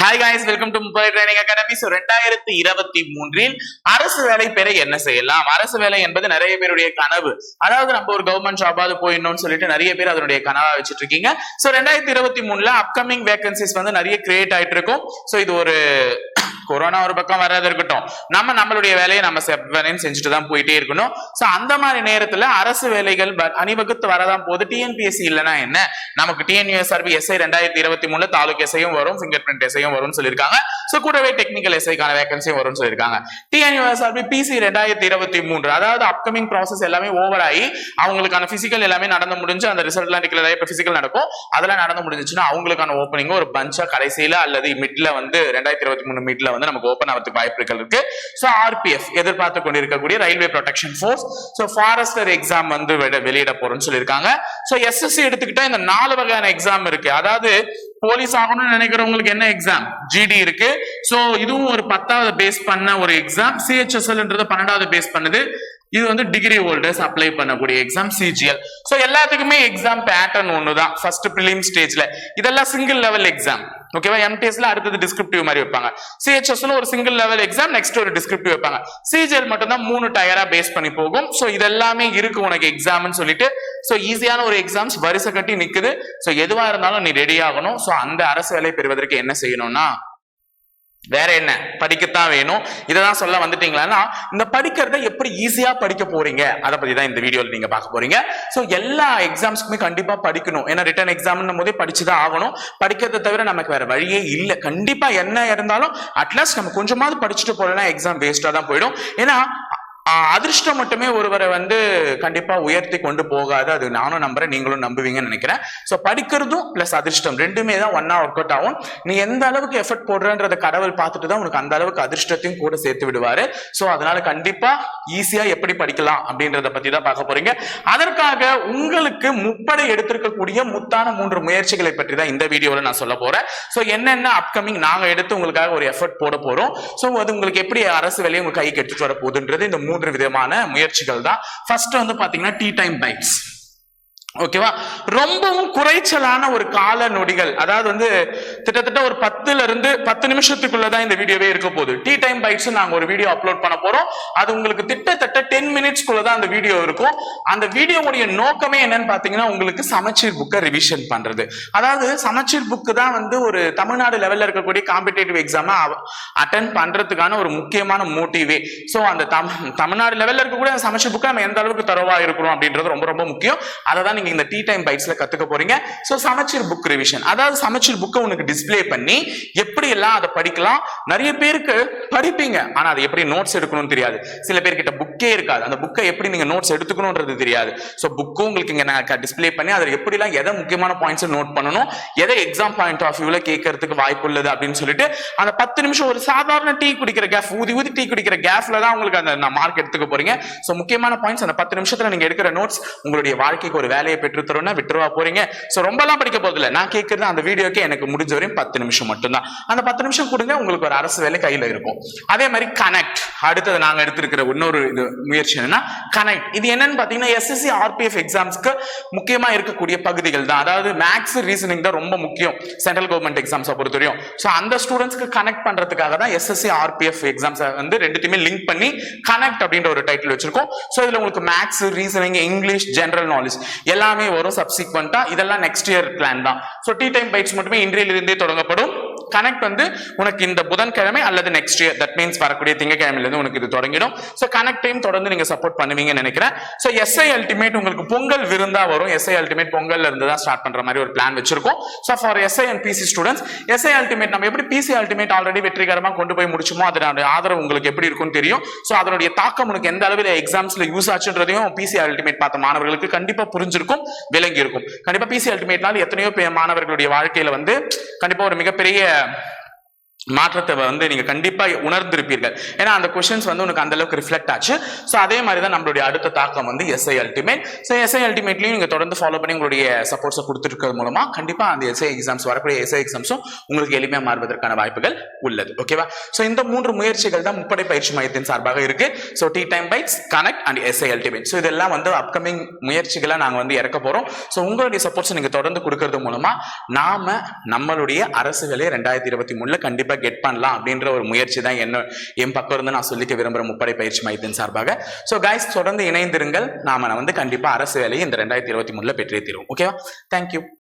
Hi guys welcome to முப்பது training academy so ரெண்டாயிரத்தி இருபத்தி மூன்றில் அரசு வேலை பெற என்ன செய்யலாம்? அரசு வேலை என்பது நிறைய பேருடைய கனவு. அதாவது நம்ம ஒரு கவர்மெண்ட் ஜாபாவது போயிடணும்னு சொல்லிட்டு நிறைய பேர் அதனுடைய கனவா வச்சுட்டு இருக்கீங்க ஸோ ரெண்டாயிரத்தி இருபத்தி மூணுல அப்கமிங் வேகன்சிஸ் வந்து நிறைய கிரியேட் ஆயிட்டு இருக்கும் ஸோ இது ஒரு கொரோனா ஒரு பக்கம் வராது இருக்கட்டும். நம்ம நம்மளுடைய வேலையை நம்ம செவ்வனையும் செஞ்சுட்டு தான் போயிட்டே இருக்கணும். சோ அந்த மாதிரி நேரத்துல அரசு வேலைகள் ப- அணிவகுத்து வரதான் போது டிஎன்பிஎஸ்சி இல்லைன்னா என்ன? நமக்கு டிஎன்யூஎஸ்ஆர்பி எஸ்ஐ ரெண்டாயிரத்தி இருபத்தி மூணு தாலுக் எஸ்ஐயும் வரும் ஃபிங்கர் பிரிண்ட் எஸ்ஐயும் வரும்னு சொல்லியிருக்காங்க. சோ கூடவே டெக்னிக்கல் எஸ்ஐக்கான வேகன்சியும் வரும்னு சொல்லியிருக்காங்க. டிஎன்யூஎஸ்ஆர்பி பிசி ரெண்டாயிரத்தி இருபத்தி மூன்று அதாவது அப்கமிங் ப்ராசஸ் எல்லாமே ஓவர் ஆகி அவங்களுக்கான பிசிக்கல் எல்லாமே நடந்து முடிஞ்சு அந்த ரிசல்ட்லாம் டிக்ளேர் ஆகி இப்போ பிசிக்கல் நடக்கும். அதெல்லாம் நடந்து முடிஞ்சுச்சுன்னா அவங்களுக்கான ஓப்பனிங் ஒரு பஞ்சா கடைசியில அல்லது மிட்ல வந்து ரெண்டாயிரத்தி இருபத்தி மூணு மிட்ல வந்து நமக்கு ஓப்பன் ஆகிறதுக்கு வாய்ப்புகள் இருக்கு. ஸோ ஆர்பிஎஃப் எதிர்பார்த்து கொண்டிருக்கக்கூடிய railway protection force so forester exam வந்து வெளியிட போறோம்னு சொல்லியிருக்காங்க. ஸோ எஸ்எஸ்சி எடுத்துக்கிட்டா இந்த நாலு வகையான எக்ஸாம் இருக்கு. அதாவது போலீஸ் ஆகணும்னு நினைக்கிறவங்களுக்கு என்ன எக்ஸாம் ஜிடி இருக்கு. சோ இதுவும் ஒரு பத்தாவது பேஸ் பண்ண ஒரு எக்ஸாம் சிஹெச்எஸ்எல்ன்றது பன்னெண்டாவது பேஸ் பண்ணுது. இது வந்து டிகிரி ஹோல்டர்ஸ் அப்ளை பண்ணக்கூடிய எக்ஸாம் சிஜிஎல் சோ எல்லாத்துக்குமே எக்ஸாம் பேட்டர்ன் ஒண்ணுதான். ஃபர்ஸ்ட் ப்ரிலிம் ஸ்டேஜ்ல இதெல்லாம் சிங்கிள் லெவல் எக்ஸாம் ஓகேவா எம்டிஎஸ்ல அடுத்தது டிஸ்கிரிப்டிவ் மாதிரி வைப்பாங்க. சிஹெச்எஸ்ல ஒரு சிங்கிள் லெவல் எக்ஸாம் நெக்ஸ்ட் ஒரு டிஸ்கிரிப்டிவ் வைப்பாங்க. சிஜிஎல் மட்டும் தான் மூணு டயரா பேஸ் பண்ணி போகும். ஸோ இதெல்லாமே இருக்கு உனக்கு எக்ஸாம்னு சொல்லிட்டு. ஸோ ஈஸியான ஒரு எக்ஸாம்ஸ் வரிசை கட்டி நிற்குது ஸோ எதுவாக இருந்தாலும் நீ ரெடி ஆகணும். ஸோ அந்த அரசு வேலை பெறுவதற்கு என்ன செய்யணும்னா வேற என்ன? படிக்கத்தான் வேணும். இததான் சொல்ல வந்துட்டீங்களான்னா இந்த படிக்கிறத எப்படி ஈஸியா படிக்க போறீங்க? அதை பத்தி தான் இந்த வீடியோல நீங்க பார்க்க போறீங்க. ஸோ எல்லா எக்ஸாம்ஸ்க்குமே கண்டிப்பா படிக்கணும். ஏன்னா ரிட்டர்ன் எக்ஸாம்னும் போதே படிச்சுதான் ஆகணும். படிக்கிறத தவிர நமக்கு வேற வழியே இல்லை. கண்டிப்பா என்ன இருந்தாலும் அட்லீஸ்ட் நம்ம கொஞ்சமாவது படிச்சுட்டு போறோம்னா எக்ஸாம் வேஸ்டா தான் போயிடும். ஏன்னா அதிர்ஷ்டம் மட்டுமே ஒருவரை வந்து கண்டிப்பா உயர்த்தி கொண்டு போகாது. அது நானும் நம்புறேன் நீங்களும் நம்புவீங்கன்னு நினைக்கிறேன். சோ படிக்கிறதும் பிளஸ் அதிர்ஷ்டம் ரெண்டுமே தான் ஒன்னா ஒர்க் அவுட் ஆகும். நீ எந்த அளவுக்கு எஃபர்ட் போடுறன்றத கடவுள் பார்த்துட்டு தான் உனக்கு அந்த அளவுக்கு அதிர்ஷ்டத்தையும் கூட சேர்த்து விடுவாரு. சோ அதனால கண்டிப்பா ஈஸியா எப்படி படிக்கலாம் அப்படின்றத பத்தி தான் பார்க்க போறீங்க. அதற்காக உங்களுக்கு முப்படை எடுத்திருக்கக்கூடிய முத்தான மூன்று முயற்சிகளை பற்றி தான் இந்த வீடியோல நான் சொல்ல போறேன். சோ என்னென்ன அப்கமிங் நாங்க எடுத்து உங்களுக்காக ஒரு எஃபர்ட் போட போறோம்? சோ அது உங்களுக்கு எப்படி அரசு வேலையை உங்க கைக்கு எடுத்துட்டு வர போகுதுன்றது இந்த மூன்று விதமான முயற்சிகள் தான் ஃபர்ஸ்ட் வந்து பாத்தீங்கன்னா டீ டைம் பைக்ஸ் ஓகேவா? ரொம்பவும் குறைச்சலான ஒரு கால நொடிகள். அதாவது வந்து கிட்டத்தட்ட ஒரு பத்துல இருந்து பத்து நிமிஷத்துக்குள்ளதான் இந்த வீடியோவே இருக்க போகுது. டீ டைம் பைட்ஸ் நாங்க ஒரு வீடியோ அப்லோட் பண்ண போறோம். அது உங்களுக்கு திட்டத்தட்ட டென் மினிட்ஸ்க்குள்ள தான் அந்த வீடியோ இருக்கும். அந்த வீடியோவுடைய நோக்கமே என்னன்னு பாத்தீங்கன்னா உங்களுக்கு சமச்சீர் புக்கை ரிவிஷன் பண்றது. அதாவது சமச்சீர் புக்கு தான் வந்து ஒரு தமிழ்நாடு லெவல்ல இருக்கக்கூடிய காம்படேட்டிவ் எக்ஸாம அட்டன் பண்றதுக்கான ஒரு முக்கியமான மோட்டிவே ஸோ அந்த தமிழ் தமிழ்நாடு லெவல்ல இருக்கக்கூடிய அந்த சமச்சீர் புக்கை நம்ம எந்த அளவுக்கு தரவா இருக்கிறோம் அப்படின்றது ரொம்ப ரொம்ப முக்கியம். அதை தான் நீங்க இந்த டீ டைம் பைட்ஸ்ல கத்துக்க போறீங்க. ஸோ சமச்சீர் புக் ரிவிஷன் அதாவது சமச்சீர் புக்கை உனக்கு டிஸ்பிளே பண்ணி எப்படி எல்லாம் அதை படிக்கலாம் நிறைய பேருக்கு படிப்பீங்க. ஆனா அது எப்படி நோட்ஸ் எடுக்கணும்னு தெரியாது. சில பேர்கிட்ட புக்கே இருக்காது. அந்த புக்கை எப்படி நீங்க நோட்ஸ் எடுத்துக்கணும்ன்றது தெரியாது. ஸோ புக்கும் உங்களுக்கு இங்க நான் டிஸ்பிளே பண்ணி அதில் எப்படிலாம் எதை முக்கியமான பாயிண்ட்ஸ் நோட் பண்ணணும் எதை எக்ஸாம் பாயிண்ட் ஆஃப் வியூல கேட்கறதுக்கு வாய்ப்பு உள்ளது அப்படின்னு சொல்லிட்டு அந்த பத்து நிமிஷம் ஒரு சாதாரண டீ குடிக்கிற கேஃப் ஊதி ஊதி டீ குடிக்கிற கேஃப்ல தான் உங்களுக்கு அந்த மார்க் எடுத்துக்க போறீங்க. ஸோ முக்கியமான பாயிண்ட்ஸ் அந்த பத்து நிமிஷத்துல நீங்க எடுக்கிற நோட்ஸ் உங்களுடைய வாழ்க்கைக்கு ஒரு வேலையை பெற்று விட்டுருவா போறீங்க. ஸோ ரொம்பலாம் படிக்க போதில்லை நான் கேட்கறது அந்த வீடியோக்கு எனக்கு முடிஞ்ச வரையும் பத்து நிமிஷம் மட்டும்தான். அந்த பத்து நிமிஷம் கொடுங்க உங்களுக்கு ஒரு அரசு வேலை கையில இருக்கும். அதே மாதிரி கனெக்ட் அடுத்தது நாங்க எடுத்திருக்கிற இன்னொரு இது முயற்சி என்னன்னா கனெக்ட் இது என்னன்னு பாத்தீங்கன்னா எஸ்எஸ்சி ஆர்பிஎஃப் எக்ஸாம்ஸ்க்கு முக்கியமா இருக்கக்கூடிய பகுதிகள் தான். அதாவது மேக்ஸ் ரீசனிங் தான் ரொம்ப முக்கியம் சென்ட்ரல் கவர்மெண்ட் எக்ஸாம்ஸை பொறுத்தவரையும். ஸோ அந்த ஸ்டூடெண்ட்ஸ்க்கு கனெக்ட் பண்றதுக்காக தான் எஸ்எஸ்சி ஆர்பிஎஃப் எக்ஸாம்ஸ் வந்து ரெண்டுத்தையுமே லிங்க் பண்ணி கனெக்ட் அப்படின்ற ஒரு டைட்டில் வச்சிருக்கோம். ஸோ இதுல உங்களுக்கு maths reasoning English general knowledge எல்லாமே வரும் சப்சிக்வெண்டா இதெல்லாம் நெக்ஸ்ட் இயர் பிளான் தான். ஸோ டீ டைம் பைட்ஸ் மட்டுமே இன்றையிலிருந்தே தொடங்கப்படும். கனெக்ட் வந்து உனக்கு இந்த புதன்கிழமை அல்லது நெக்ஸ்ட் இயர் தட் மீன்ஸ் வரக்கூடிய திங்கக்கிழமையில இருந்து உனக்கு இது தொடங்கிடும். ஸோ கனெக்ட் டைம் தொடர்ந்து நீங்க சப்போர்ட் பண்ணுவீங்கன்னு நினைக்கிறேன். ஸோ எஸ்ஐ அல்டிமேட் உங்களுக்கு பொங்கல் விருந்தா வரும். எஸ்ஐ அல்டிமேட் பொங்கல்ல இருந்து தான் ஸ்டார்ட் பண்ற மாதிரி ஒரு பிளான் வச்சிருக்கோம். So for SI and PC students SI ultimate நம்ம எப்படி பிசி அல்டிமேட் ஆல்ரெடி வெற்றிகரமாக கொண்டு போய் முடிச்சுமோ அதனுடைய ஆதரவு உங்களுக்கு எப்படி இருக்கும்னு தெரியும். ஸோ அதனுடைய தாக்கம் உனக்கு எந்த அளவில் எக்ஸாம்ஸ்ல யூஸ் ஆச்சுன்றதையும் பிசி அல்டிமேட் பார்த்த மாணவர்களுக்கு கண்டிப்பா புரிஞ்சிருக்கும் விளங்கி இருக்கும் கண்டிப்பா பிசி அல்டிமேட்னால எத்தனையோ மாணவர்களுடைய வாழ்க்கையில வந்து கண்டிப்பா ஒரு மிகப்பெரிய yeah மாற்றத்தை வந்து நீங்க கண்டிப்பா உணர்ந்திருப்பீர்கள். ஏன்னா அந்த கொஷின்ஸ் வந்து உனக்கு அந்த அளவுக்கு ரிஃப்ளெக்ட் ஆச்சு. ஸோ அதே மாதிரி தான் நம்மளுடைய அடுத்த தாக்கம் வந்து எஸ்ஐ அல்டிமேட் ஸோ எஸ்ஐ அல்டிமேட்லையும் நீங்க தொடர்ந்து ஃபாலோ பண்ணி உங்களுடைய சப்போர்ட்ஸை கொடுத்துருக்கிறது மூலமா கண்டிப்பா அந்த எஸ்ஐ எக்ஸாம்ஸ் வரக்கூடிய எஸ்ஐ எக்ஸாம்ஸும் உங்களுக்கு எளிமையா மாறுவதற்கான வாய்ப்புகள் உள்ளது. ஓகேவா ஸோ இந்த மூன்று முயற்சிகள் தான் முப்படை பயிற்சி மையத்தின் சார்பாக இருக்கு. So tea time bites connect and SI ultimate so இதெல்லாம் வந்து அப்கமிங் முயற்சிகளை நாங்கள் வந்து இறக்க போறோம். ஸோ உங்களுடைய சப்போர்ட்ஸ் நீங்க தொடர்ந்து கொடுக்கறது மூலமா நாம நம்மளுடைய அரசுகளே ரெண்டாயிரத்தி இருபத்தி மூணுல கண்டிப்பா கெட் பண்ணலாம் அப்படின்ற ஒரு முயற்சி தான் என்ன என் பக்கம் இருந்து நான் சொல்லிக்க விரும்புகிற முப்படை பயிற்சி மையத்தின் சார்பாக. ஸோ கைஸ் தொடர்ந்து இணைந்திருங்கள். நாம வந்து கண்டிப்பா அரசு வேலையை இந்த ரெண்டாயிரத்தி இருபத்தி மூணுல பெற்றே தீரும் ஓகேவா தேங்க்யூ